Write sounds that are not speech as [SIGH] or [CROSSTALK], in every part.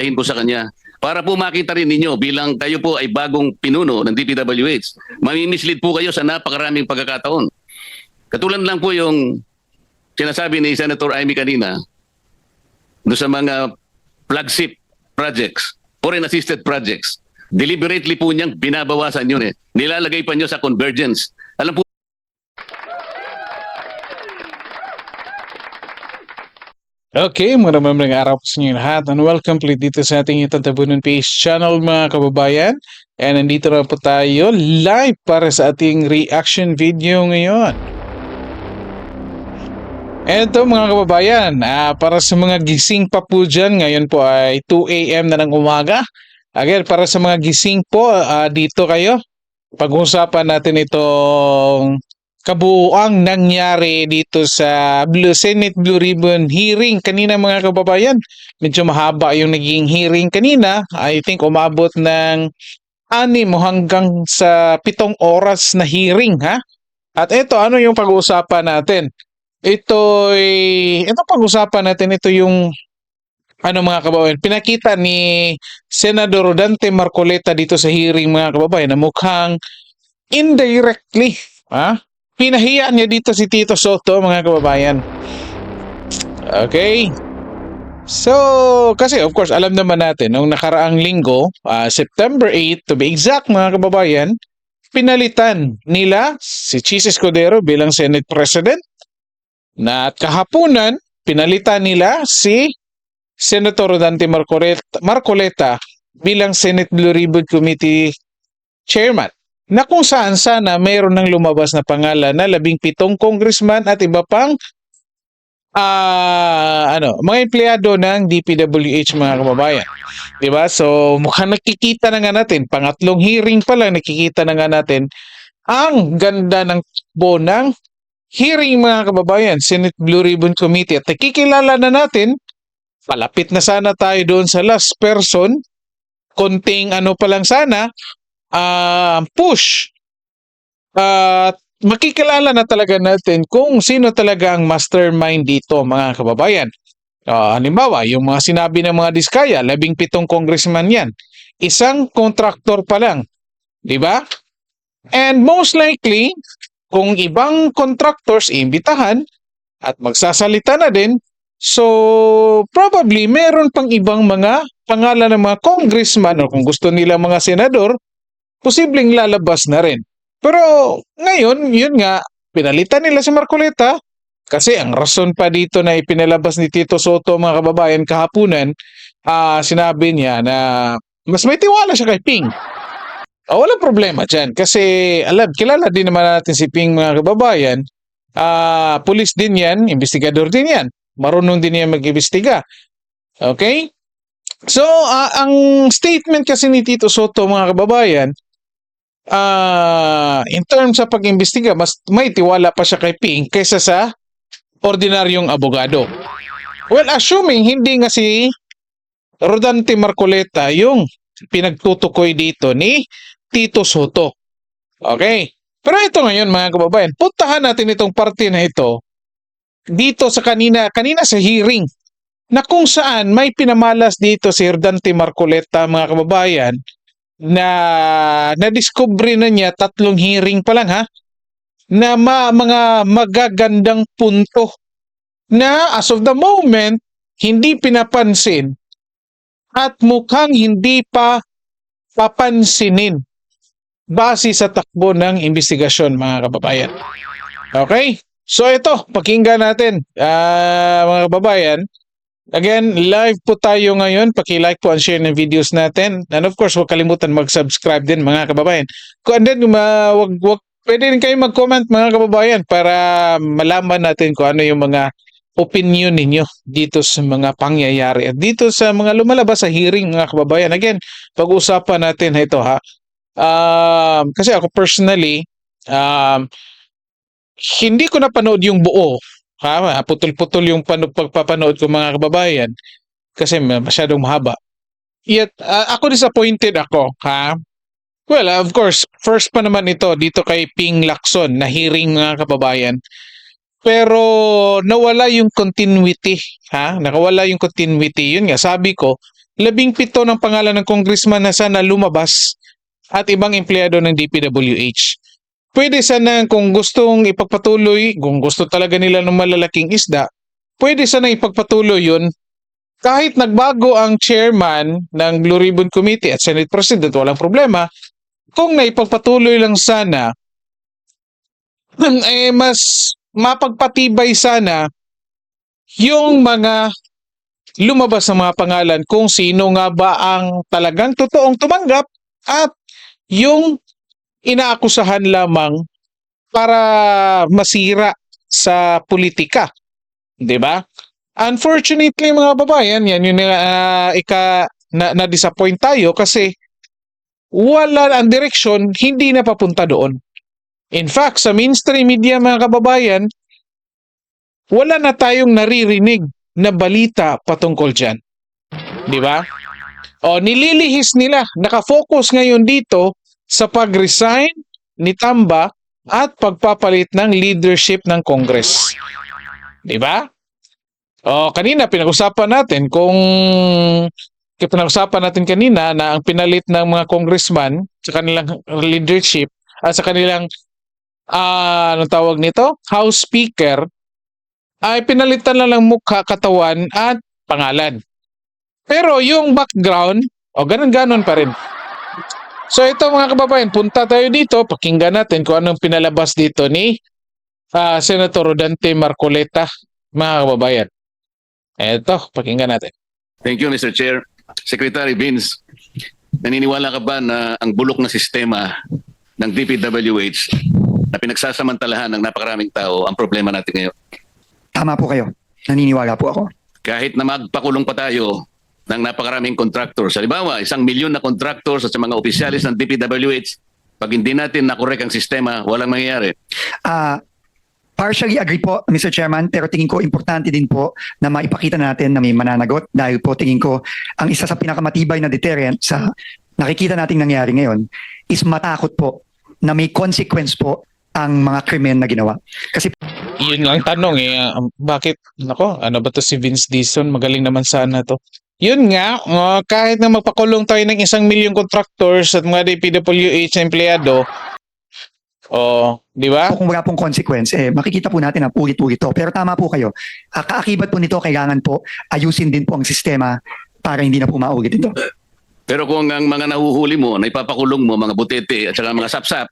Ahin po sa kanya. Para po makita rin ninyo bilang kayo po ay bagong pinuno ng DPWH. Mamimislead po kayo sa napakaraming pagkakataon. Katulad lang po yung sinasabi ni Senator Amy kanina do sa mga flagship projects, foreign assisted projects. Deliberately po niyang binabawasan yun eh. Nilalagay pa niyo sa convergence. Alam po Okay, mga araw po sa inyo lahat and welcome po dito sa ating Itatabunan PH channel mga kababayan. And nandito na po tayo live para sa ating reaction video ngayon. Ito mga kababayan, ah, para sa mga gising pa po dyan, ngayon po ay 2 a.m. na ng umaga. Again, para sa mga gising po, ah, dito kayo. Pag-usapan natin itong kabuuang nangyari dito sa Blue Senate Blue Ribbon hearing kanina mga kababayan. Medyo mahaba yung naging hearing kanina. I think umabot ng anim hanggang sa pitong oras na hearing ha. At ito, ano yung pag-uusapan natin? Ito ito pag-usapan natin ito yung ano mga kababayan, pinakita ni Senador Dante Marcoleta dito sa hearing mga kababayan na mukhang indirectly, ha? Pinahiya niya dito si Tito Soto mga kababayan. Okay. So, kasi of course, alam naman natin, nung nakaraang linggo, ah, September 8 to be exact mga kababayan, pinalitan nila si Chis Escudero bilang Senate President na at kahapunan, pinalitan nila si Senator Dante Marcoleta, Marcoleta bilang Senate Blue Ribbon Committee Chairman na kung saan sana mayroon ng lumabas na pangalan na labing pitong congressman at iba pang ah ano, mga empleyado ng DPWH mga kababayan. 'Di ba? So mukhang nakikita na nga natin, pangatlong hearing pa lang nakikita na nga natin ang ganda ng takbo ng hearing mga kababayan, Senate Blue Ribbon Committee at nakikilala na natin palapit na sana tayo doon sa last person konting ano pa lang sana ah push at makikilala na talaga natin kung sino talaga ang mastermind dito mga kababayan. Ah, halimbawa, yung mga sinabi ng mga diskaya, labing pitong congressman yan. Isang contractor pa lang. Di ba? And most likely, kung ibang contractors imbitahan at magsasalita na din, so probably meron pang ibang mga pangalan ng mga congressman o kung gusto nila mga senador, posibleng lalabas na rin. Pero ngayon, yun nga, pinalitan nila si Marcoleta kasi ang rason pa dito na ipinalabas ni Tito Soto mga kababayan kahapunan, ah sinabi niya na mas may tiwala siya kay Ping. Oh, walang problema dyan kasi alam, kilala din naman natin si Ping mga kababayan. Ah, pulis din yan, investigador din yan. Marunong din yan mag-imbestiga. Okay? So, ah, ang statement kasi ni Tito Soto mga kababayan, ah in terms sa pag-imbestiga, mas may tiwala pa siya kay Ping kaysa sa ordinaryong abogado. Well, assuming hindi nga si Rodante Marcoleta yung pinagtutukoy dito ni Tito Soto. Okay? Pero ito ngayon mga kababayan, puntahan natin itong parte na ito dito sa kanina, kanina sa hearing na kung saan may pinamalas dito si Rodante Marcoleta mga kababayan na na-discover na niya tatlong hearing pa lang ha na ma, mga magagandang punto na as of the moment hindi pinapansin at mukhang hindi pa papansinin base sa takbo ng investigasyon mga kababayan. Okay? So ito, pakinggan natin ah, mga kababayan. Again, live po tayo ngayon. Paki-like po and share ng videos natin. And of course, huwag kalimutan mag-subscribe din mga kababayan. And then, ma- wag, wag, pwede rin kayo mag-comment mga kababayan para malaman natin kung ano yung mga opinion ninyo dito sa mga pangyayari at dito sa mga lumalabas sa hearing mga kababayan. Again, pag-usapan natin ito ha. Um, kasi ako personally, um, hindi ko napanood yung buo Ha, putol-putol yung pano, pagpapanood ko mga kababayan kasi masyadong mahaba. Yet, ah, ako disappointed ako, ha? Well, of course, first pa naman ito dito kay Ping Lacson na hearing mga kababayan. Pero nawala yung continuity, ha? Nakawala yung continuity. Yun nga, sabi ko, labing pito ng pangalan ng congressman na sana lumabas at ibang empleyado ng DPWH. Pwede sana kung gustong ipagpatuloy, kung gusto talaga nila ng malalaking isda, pwede sana ipagpatuloy yun kahit nagbago ang chairman ng Blue Ribbon Committee at Senate President, walang problema. Kung naipagpatuloy lang sana, [CLEARS THROAT] eh mas mapagpatibay sana yung mga lumabas ng mga pangalan kung sino nga ba ang talagang totoong tumanggap at yung inaakusahan lamang para masira sa politika. 'Di ba? Unfortunately mga babayan, yan yung uh, ika na, na disappoint tayo kasi wala ang direksyon, hindi na papunta doon. In fact, sa mainstream media mga kababayan, wala na tayong naririnig na balita patungkol dyan. Di ba? O nililihis nila, nakafocus ngayon dito sa pag-resign ni Tamba at pagpapalit ng leadership ng Congress. Di ba? O kanina pinag-usapan natin kung pinag-usapan natin kanina na ang pinalit ng mga congressman sa kanilang leadership at sa kanilang ah ano tawag nito? House Speaker ay pinalitan lang ng mukha, katawan at pangalan. Pero yung background, o ganun-ganon pa rin. So ito mga kababayan, punta tayo dito, pakinggan natin kung anong pinalabas dito ni ah, Senator Rodante Marcoleta, mga kababayan. Eto, pakinggan natin. Thank you, Mr. Chair. Secretary Vince, naniniwala ka ba na ang bulok na sistema ng DPWH na pinagsasamantalahan ng napakaraming tao ang problema natin ngayon? Tama po kayo. Naniniwala po ako. Kahit na magpakulong pa tayo ng napakaraming contractors. Halimbawa, isang milyon na contractors at sa mga opisyalis ng DPWH, pag hindi natin nakorek ang sistema, walang mangyayari. Ah, partially agree po, Mr. Chairman, pero tingin ko importante din po na maipakita natin na may mananagot dahil po tingin ko ang isa sa pinakamatibay na deterrent sa nakikita nating nangyari ngayon is matakot po na may consequence po ang mga krimen na ginawa. Kasi Yun lang tanong eh, ah, bakit, nako, ano ba to si Vince Dizon? Magaling naman sana to. Yun nga, ah, kahit na magpakulong tayo ng isang milyong contractors at mga DPWH na empleyado, oh, di ba? kung wala pong consequence, eh, makikita po natin na ulit-ulit to. Pero tama po kayo. Ah, kaakibat po nito, kailangan po ayusin din po ang sistema para hindi na po maulit ito. Pero kung ang mga nahuhuli mo, na ipapakulong mo, mga butete at saka mga sapsap,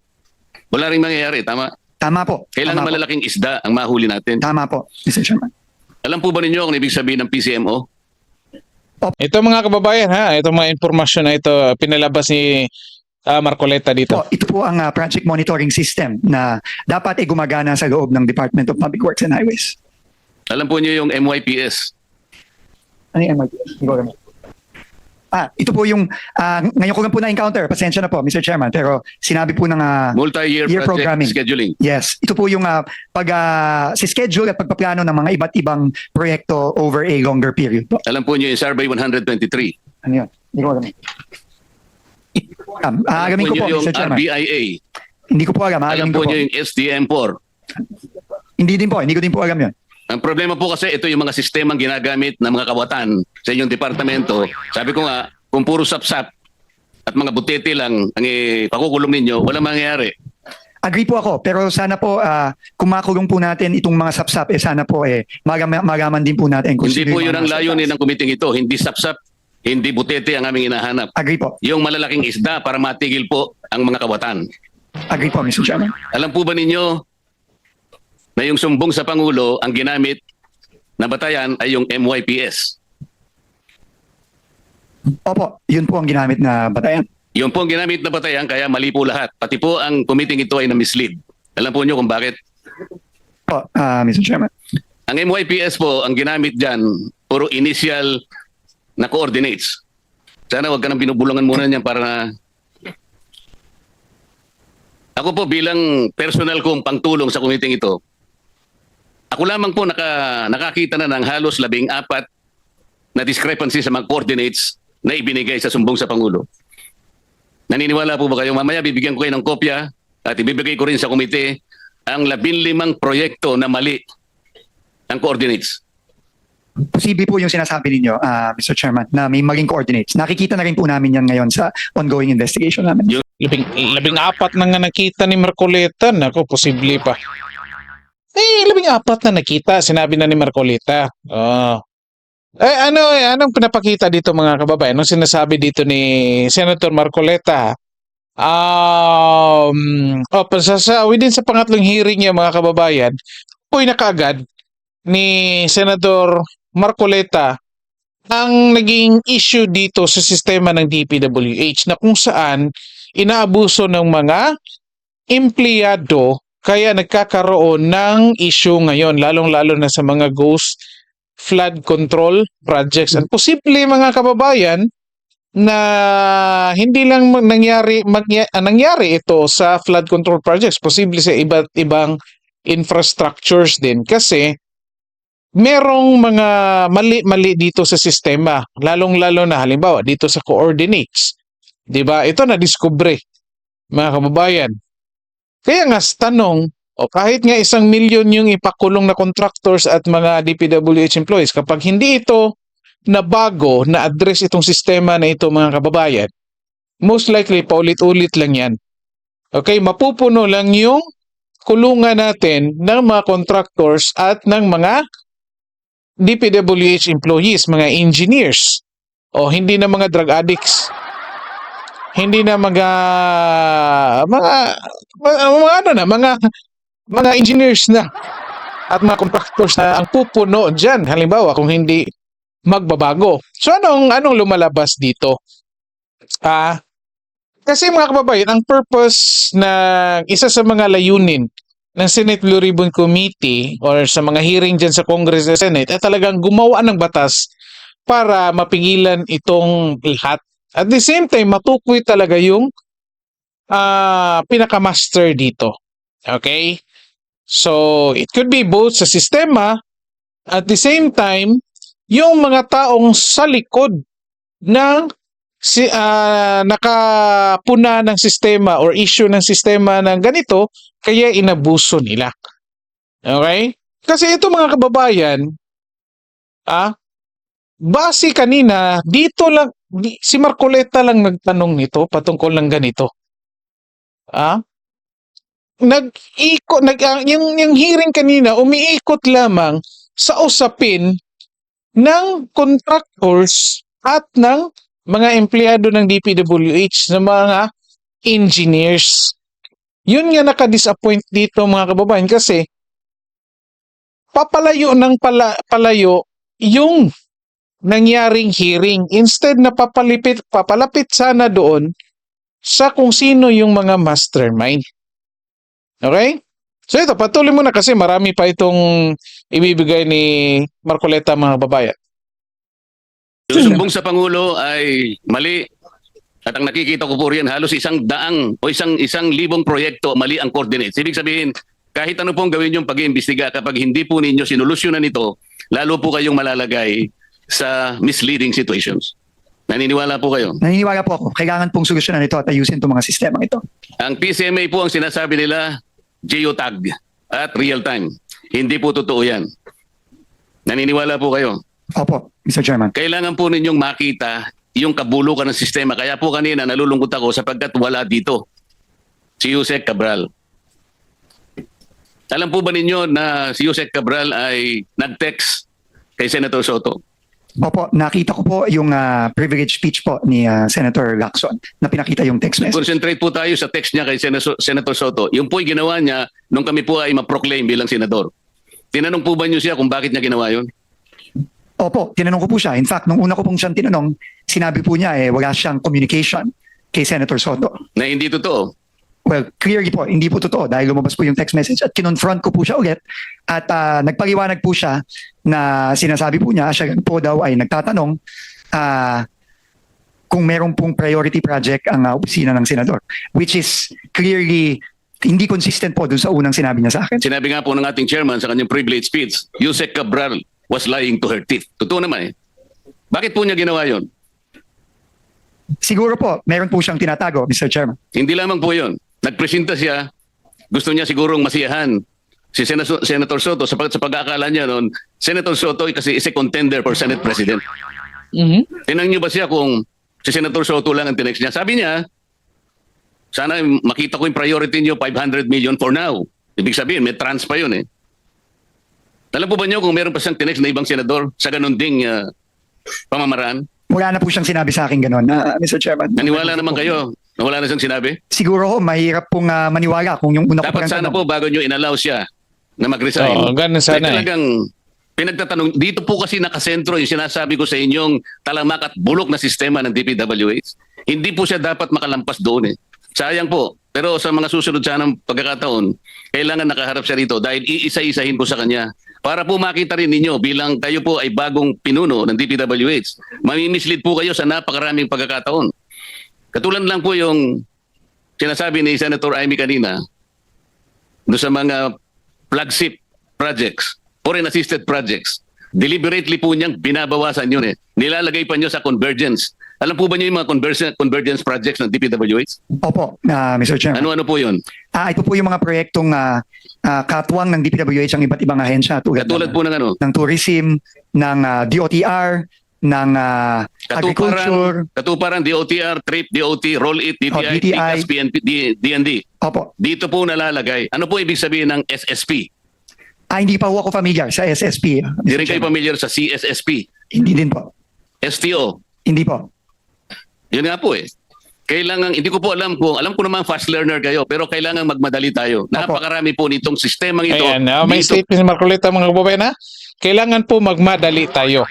wala rin mangyayari. Tama? Tama po. Kailangan tama po. malalaking isda ang mahuli natin. Tama po, Mr. Chairman. Alam po ba ninyo kung ibig sabihin ng PCMO? Ito mga kababayan ha, ito mga impormasyon na ito pinalabas ni ah, Marcoleta dito. Po, ito po ang ah, project monitoring system na dapat ay gumagana sa loob ng Department of Public Works and Highways. Alam po niyo yung MYPS. Ano yung MITS? Hindi ko alam. Ah, ito po yung, ah, ngayon ko lang po na-encounter, pasensya na po, Mr. Chairman, pero sinabi po ng, ah, Multi-year Year project programming. scheduling. yes, ito po yung ah, pag, ah, si schedule at pagpaplano ng mga iba't ibang proyekto over a longer period po. Alam po niyo yung Survey 123. Ano yun? Hindi ko alam. Hindi ko alam. Ah, alamin ko po, niyo yung Mr. Chairman. RBIA. Hindi ko po alam, Alam alamin po ko po. niyo yung SDM4. Hindi din po, hindi ko din po alam yun. Ang problema po kasi ito yung mga sistemang ginagamit ng mga kawatan sa inyong departamento. Sabi ko nga, kung puro sapsap at mga butete lang ang ipakukulong ninyo, walang mangyayari. Agree po ako, pero sana po ah, kung makulong po natin itong mga sapsap, eh sana po eh magam- magaman din po natin. kung Hindi po yun ang layunin ng kumiting ito. Hindi sapsap, hindi butete ang aming hinahanap. Agree po. Yung malalaking isda para matigil po ang mga kawatan. Agree po, Mr. Chairman. Alam po ba ninyo na yung sumbong sa Pangulo ang ginamit na batayan ay yung MYPS? Opo, yun po ang ginamit na batayan. Yung po ang ginamit na batayan kaya mali po lahat. Pati po ang kumiting ito ay na-mislead. Alam po nyo kung bakit? Po, ah, Mr. Chairman. Ang MYPS po, ang ginamit dyan, puro initial na coordinates. Sana wag ka nang binubulungan muna niyan para na... Ako po bilang personal kong pangtulong sa kumiting ito, ako lamang po naka, nakakita na ng halos labing apat na discrepancy sa mga coordinates na ibinigay sa sumbong sa Pangulo. Naniniwala po ba kayo? Mamaya bibigyan ko kayo ng kopya at ibibigay ko rin sa komite ang labinlimang proyekto na mali ang coordinates. Posible po yung sinasabi ninyo, ah, Mr. Chairman, na may maling coordinates. Nakikita na rin po namin yan ngayon sa ongoing investigation namin. Labing, labing apat na nga nakita ni Marcoleta. Nako, posible pa. Eh, labing apat na nakita. Sinabi na ni Marcoleta. Oh. Eh, ano, eh, anong pinapakita dito mga kababayan? Anong sinasabi dito ni Senator Marcoleta? Um, oh, sa, sa, within sa pangatlong hearing niya mga kababayan, puy na kaagad ni Senator Marcoleta ang naging issue dito sa sistema ng DPWH na kung saan inaabuso ng mga empleyado kaya nagkakaroon ng issue ngayon lalong-lalo na sa mga ghost flood control projects. At posible mga kababayan na hindi lang nangyari magya- ah, nangyari ito sa flood control projects. Posible sa iba't ibang infrastructures din. Kasi merong mga mali-mali dito sa sistema. Lalong-lalo na halimbawa dito sa coordinates. 'di ba? Ito na diskubre mga kababayan kaya nga tanong o kahit nga isang milyon yung ipakulong na contractors at mga DPWH employees kapag hindi ito na bago na address itong sistema na ito mga kababayan most likely paulit-ulit lang yan. Okay mapupuno lang yung kulungan natin ng mga contractors at ng mga DPWH employees, mga engineers, o hindi na mga drug addicts, hindi na mga mga mga, mga ano na, mga mga engineers na at mga contractors na ang pupuno diyan halimbawa kung hindi magbabago. So anong anong lumalabas dito? Ah kasi mga kababayan, ang purpose na isa sa mga layunin ng Senate Blue Ribbon Committee or sa mga hearing dyan sa Congress at Senate ay talagang gumawa ng batas para mapigilan itong lahat. At the same time, matukoy talaga yung ah pinaka-master dito. Okay? So, it could be both sa sistema at the same time, yung mga taong sa likod ng si ah, nakapuna ng sistema or issue ng sistema ng ganito kaya inabuso nila. Okay? Kasi ito mga kababayan, ah, base kanina, dito lang, si Marcoleta lang nagtanong nito patungkol ng ganito. Ah? Nag-ikot, nag, ah, yung, yung hearing kanina, umiikot lamang sa usapin ng contractors at ng mga empleyado ng DPWH na mga engineers. Yun nga nakadisappoint dito mga kababayan kasi papalayo ng pala, palayo yung nangyaring hearing. Instead na papalipit, papalapit sana doon sa kung sino yung mga mastermind. Okay? So ito, patuloy mo na kasi marami pa itong ibibigay ni Marcoleta mga babayan. Yung sumbong sa Pangulo ay mali. At ang nakikita ko po riyan, halos isang daang o isang isang libong proyekto, mali ang coordinates. Ibig sabihin, kahit ano pong gawin yung pag-iimbestiga, kapag hindi po ninyo sinolusyonan ito, lalo po kayong malalagay sa misleading situations. Naniniwala po kayo? Naniniwala po ako, kailangan pong solusyonan ito at ayusin itong mga sistema ito. Ang PCMA po ang sinasabi nila, geotag at real time. Hindi po totoo yan. Naniniwala po kayo? Opo, Mr. Chairman. kailangan po ninyong makita yung kabulukan ng sistema. Kaya po kanina nalulungkot ako sapagkat wala dito si Yusek Cabral. Alam po ba ninyo na si Yusek Cabral ay nag-text kay Senator Soto? Opo, nakita ko po yung ah, privilege speech po ni ah, Senator Lacson na pinakita yung text message. Concentrate po tayo sa text niya kay Senator, Senator Soto. Yung po'y ginawa niya nung kami po ay ma-proclaim bilang senador. Tinanong po ba niyo siya kung bakit niya ginawa yun? Opo, tinanong ko po siya. In fact, nung una ko pong siyang tinanong, sinabi po niya eh wala siyang communication kay Senator Soto. Na hindi totoo. Well, clearly po, hindi po totoo dahil lumabas po yung text message at kinonfront ko po siya ulit at ah, nagpaliwanag po siya na sinasabi po niya, siya po daw ay nagtatanong ah, kung meron pong priority project ang ah, opisina ng senador which is clearly hindi consistent po dun sa unang sinabi niya sa akin. Sinabi nga po ng ating chairman sa kanyang privilege speech, Yusek Cabral was lying to her teeth. Totoo naman eh. Bakit po niya ginawa yon? Siguro po, meron po siyang tinatago, Mr. Chairman. Hindi lamang po yon. Nagpresenta siya, gusto niya sigurong masiyahan si Senator, Senator Soto sapagkat sa pag-aakala niya noon, Senator Soto ay kasi is a contender for Senate President. Mhm. Tinanong niyo ba siya kung si Senator Soto lang ang tinext niya? Sabi niya, sana makita ko yung priority niyo 500 million for now. Ibig sabihin, may trans pa yun eh. Alam po ba niyo kung meron pa siyang tinext na ibang senador sa ganun ding ah, pamamaraan? Wala na po siyang sinabi sa akin ganun, ah, Mr. Chairman. Naniwala naman kayo na wala na siyang sinabi? Siguro ho, mahirap pong ah, maniwala kung yung una ko Dapat sana po bago niyo inallow siya na mag-resign. Oo, ganun sana eh. talagang pinagtatanong, dito po kasi nakasentro yung sinasabi ko sa inyong talamak at bulok na sistema ng DPWH. Hindi po siya dapat makalampas doon eh. Sayang po. Pero sa mga susunod sanang pagkakataon, kailangan nakaharap siya rito dahil iisa-isahin po sa kanya. Para po makita rin ninyo bilang kayo po ay bagong pinuno ng DPWH, mamimislead po kayo sa napakaraming pagkakataon. Katulad lang po yung sinasabi ni Senator Amy kanina, doon sa mga flagship projects, foreign assisted projects, deliberately po niyang binabawasan yun eh. Nilalagay pa niyo sa convergence. Alam po ba niyo yung mga convergence, convergence projects ng DPWH? Opo, ah, Mr. Chairman. Ano-ano po yun? Ah, ito po yung mga proyektong ah, ah, katwang ng DPWH ang iba't ibang ahensya tulad, Katulad ng, po ng ano? ng tourism, ng ah, DOTR, ng ah, agriculture. Katuparan, DOTR, TRIP, DOT, Roll It, DTI, Oh, DTI. PICAS, PNP, D- DND. Opo. Dito po nalalagay. Ano po ibig sabihin ng SSP? Ah, hindi pa ho ako familiar sa SSP. ah. Hindi rin kayo familiar sa CSSP, Hindi din po. STO. Hindi po. Yun nga po eh. Kailangan, hindi ko po alam kung, alam ko naman fast learner kayo, pero kailangan magmadali tayo. Napakarami po nitong sistemang ito. Ayan, ah, may Dito statement si Marcoleta mga kababayan ha. Kailangan po magmadali tayo.